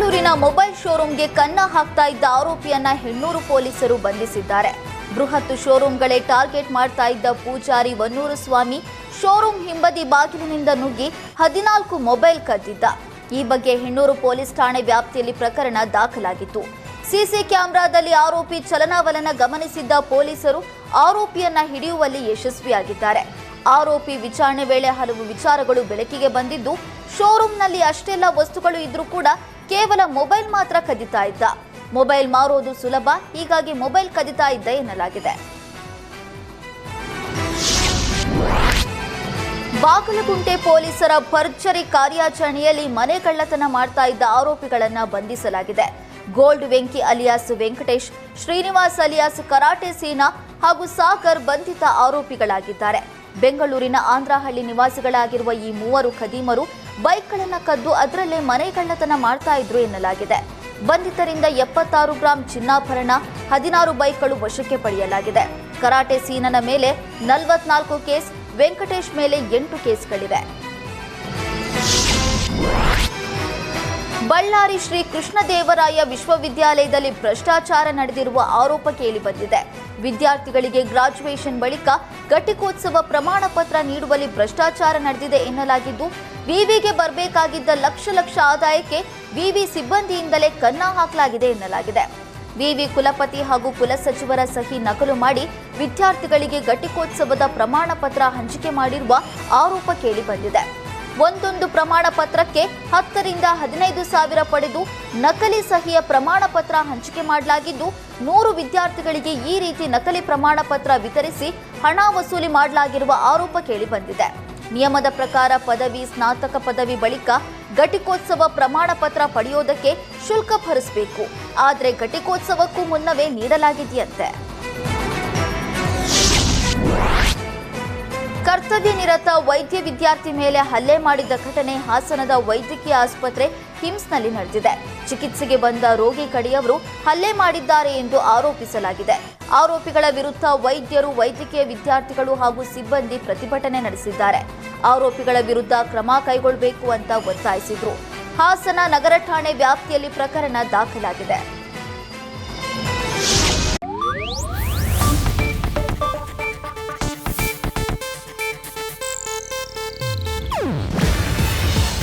ಬೆಂಗಳೂರಿನ ಮೊಬೈಲ್ ಶೋರೂಂಗೆ ಕನ್ನ ಹಾಕ್ತಾ ಇದ್ದ ಆರೋಪಿಯನ್ನ ಹೆಣ್ಣೂರು ಪೊಲೀಸರು ಬಂಧಿಸಿದ್ದಾರೆ. ಬೃಹತ್ ಶೋರೂಂಗಳೇ ಟಾರ್ಗೆಟ್ ಮಾಡ್ತಾ ಇದ್ದ ಪೂಜಾರಿ ವನ್ನೂರು ಸ್ವಾಮಿ ಶೋರೂಂ ಹಿಂಬದಿ ಬಾಗಿಲಿನಿಂದ ನುಗ್ಗಿ ಹದಿನಾಲ್ಕು ಮೊಬೈಲ್ ಕದ್ದಿದ್ದ. ಈ ಬಗ್ಗೆ ಹೆಣ್ಣೂರು ಪೊಲೀಸ್ ಠಾಣೆ ವ್ಯಾಪ್ತಿಯಲ್ಲಿ ಪ್ರಕರಣ ದಾಖಲಾಗಿತ್ತು. ಸಿಸಿ ಕ್ಯಾಮೆರಾದಲ್ಲಿ ಆರೋಪಿ ಚಲನವಲನ ಗಮನಿಸಿದ್ದ ಪೊಲೀಸರು ಆರೋಪಿಯನ್ನ ಹಿಡಿಯುವಲ್ಲಿ ಯಶಸ್ವಿಯಾಗಿದ್ದಾರೆ. ಆರೋಪಿ ವಿಚಾರಣೆ ವೇಳೆ ಹಲವು ವಿಚಾರಗಳು ಬೆಳಕಿಗೆ ಬಂದಿದ್ದು ಶೋರೂಂನಲ್ಲಿ ಅಷ್ಟೆಲ್ಲ ವಸ್ತುಗಳು ಇದ್ರೂ ಕೂಡ ಕೇವಲ ಮೊಬೈಲ್ ಮಾತ್ರ ಕದಿತಾ ಇದ್ದ. ಮೊಬೈಲ್ ಮಾರೋದು ಸುಲಭ, ಹೀಗಾಗಿ ಮೊಬೈಲ್ ಕದಿತಾ ಇದ್ದ ಎನ್ನಲಾಗಿದೆ. ಬಾಗಲಗುಂಟೆ ಪೊಲೀಸರ ಭರ್ಜರಿ ಕಾರ್ಯಾಚರಣೆಯಲ್ಲಿ ಮನೆ ಕಳ್ಳತನ ಮಾಡ್ತಾ ಇದ್ದ ಆರೋಪಿಗಳನ್ನ ಬಂಧಿಸಲಾಗಿದೆ. Gold Venki alias Venkatesh, Srinivas alias karate Seena ಹಾಗೂ ಸಾಗರ್ ಬಂಧಿತ ಆರೋಪಿಗಳಾಗಿದ್ದಾರೆ. ಬೆಂಗಳೂರಿನ ಆಂಧ್ರಹಳ್ಳಿ ನಿವಾಸಿಗಳಾಗಿರುವ ಈ ಮೂವರು ಖದೀಮರು ಬೈಕ್ಗಳನ್ನ ಕದ್ದು ಅದರಲ್ಲೇ ಮನೆ ಕಳ್ಳತನ ಮಾಡ್ತಾ ಇದ್ರು ಎನ್ನಲಾಗಿದೆ. ಬಂಧಿತರಿಂದ ಎಪ್ಪತ್ತಾರು ಗ್ರಾಂ ಚಿನ್ನಾಭರಣ, ಹದಿನಾರು ಬೈಕ್ಗಳು ವಶಕ್ಕೆ ಪಡೆಯಲಾಗಿದೆ. ಕರಾಟೆ ಸೀನನ ಮೇಲೆ ನಲವತ್ನಾಲ್ಕು ಕೇಸ್, ವೆಂಕಟೇಶ್ ಮೇಲೆ ಎಂಟು ಕೇಸ್ಗಳಿವೆ. ಬಳ್ಳಾರಿ ಶ್ರೀ ಕೃಷ್ಣದೇವರಾಯ ವಿಶ್ವವಿದ್ಯಾಲಯದಲ್ಲಿ ಭ್ರಷ್ಟಾಚಾರ ನಡೆದಿರುವ ಆರೋಪ ಕೇಳಿಬಂದಿದೆ ವಿದ್ಯಾರ್ಥಿಗಳಿಗೆ ಗ್ರಾಜುಯೇಷನ್ ಬಳಿಕ ಘಟಿಕೋತ್ಸವ ಪ್ರಮಾಣ ಪತ್ರ ನೀಡುವಲ್ಲಿ ಭ್ರಷ್ಟಾಚಾರ ನಡೆದಿದೆ ಎನ್ನಲಾಗಿದ್ದು, ವಿವಿಗೆ ಬರಬೇಕಾಗಿದ್ದ ಲಕ್ಷ ಲಕ್ಷ ಆದಾಯಕ್ಕೆ ವಿವಿ ಸಿಬ್ಬಂದಿಯಿಂದಲೇ ಕನ್ನ ಹಾಕಲಾಗಿದೆ ಎನ್ನಲಾಗಿದೆ. ವಿವಿ ಕುಲಪತಿ ಹಾಗೂ ಕುಲಸಚಿವರ ಸಹಿ ನಕಲು ಮಾಡಿ ವಿದ್ಯಾರ್ಥಿಗಳಿಗೆ ಘಟಿಕೋತ್ಸವದ ಪ್ರಮಾಣ ಪತ್ರ ಹಂಚಿಕೆ ಮಾಡಿರುವ ಆರೋಪ ಕೇಳಿಬಂದಿದೆ ಒಂದೊಂದು ಪ್ರಮಾಣ ಪತ್ರಕ್ಕೆ ಹತ್ತರಿಂದ ಹದಿನೈದು ಸಾವಿರ ಪಡೆದು ನಕಲಿ ಸಹಿಯ ಪ್ರಮಾಣ ಪತ್ರ ಹಂಚಿಕೆ ಮಾಡಲಾಗಿದ್ದು, ನೂರು ವಿದ್ಯಾರ್ಥಿಗಳಿಗೆ ಈ ರೀತಿ ನಕಲಿ ಪ್ರಮಾಣ ಪತ್ರ ವಿತರಿಸಿ ಹಣ ವಸೂಲಿ ಮಾಡಲಾಗಿರುವ ಆರೋಪ ಕೇಳಿಬಂದಿದೆ. ನಿಯಮದ ಪ್ರಕಾರ ಪದವಿ, ಸ್ನಾತಕ ಪದವಿ ಬಳಿಕ ಘಟಿಕೋತ್ಸವ ಪ್ರಮಾಣ ಪತ್ರ ಪಡೆಯೋದಕ್ಕೆ ಶುಲ್ಕ ಭರಿಸಬೇಕು. ಆದರೆ ಘಟಿಕೋತ್ಸವಕ್ಕೂ ಮುನ್ನವೇ ನೀಡಲಾಗಿದೆಯಂತೆ. ಕರ್ತವ್ಯ ನಿರತ ವೈದ್ಯ ವಿದ್ಯಾರ್ಥಿ ಮೇಲೆ ಹಲ್ಲೆ ಮಾಡಿದ ಘಟನೆ ಹಾಸನದ ವೈದ್ಯಕೀಯ ಆಸ್ಪತ್ರೆ ಹಿಮ್ಸ್ನಲ್ಲಿ ನಡೆದಿದೆ. ಚಿಕಿತ್ಸೆಗೆ ಬಂದ ರೋಗಿ ಕಡೆಯವರು ಹಲ್ಲೆ ಮಾಡಿದ್ದಾರೆ ಎಂದು ಆರೋಪಿಸಲಾಗಿದೆ. ಆರೋಪಿಗಳ ವಿರುದ್ಧ ವೈದ್ಯರು, ವೈದ್ಯಕೀಯ ವಿದ್ಯಾರ್ಥಿಗಳು ಹಾಗೂ ಸಿಬ್ಬಂದಿ ಪ್ರತಿಭಟನೆ ನಡೆಸಿದ್ದಾರೆ. ಆರೋಪಿಗಳ ವಿರುದ್ಧ ಕ್ರಮ ಕೈಗೊಳ್ಳಬೇಕು ಅಂತ ಒತ್ತಾಯಿಸಿದ್ರು. ಹಾಸನ ನಗರ ಠಾಣೆ ವ್ಯಾಪ್ತಿಯಲ್ಲಿ ಪ್ರಕರಣ ದಾಖಲಾಗಿದೆ.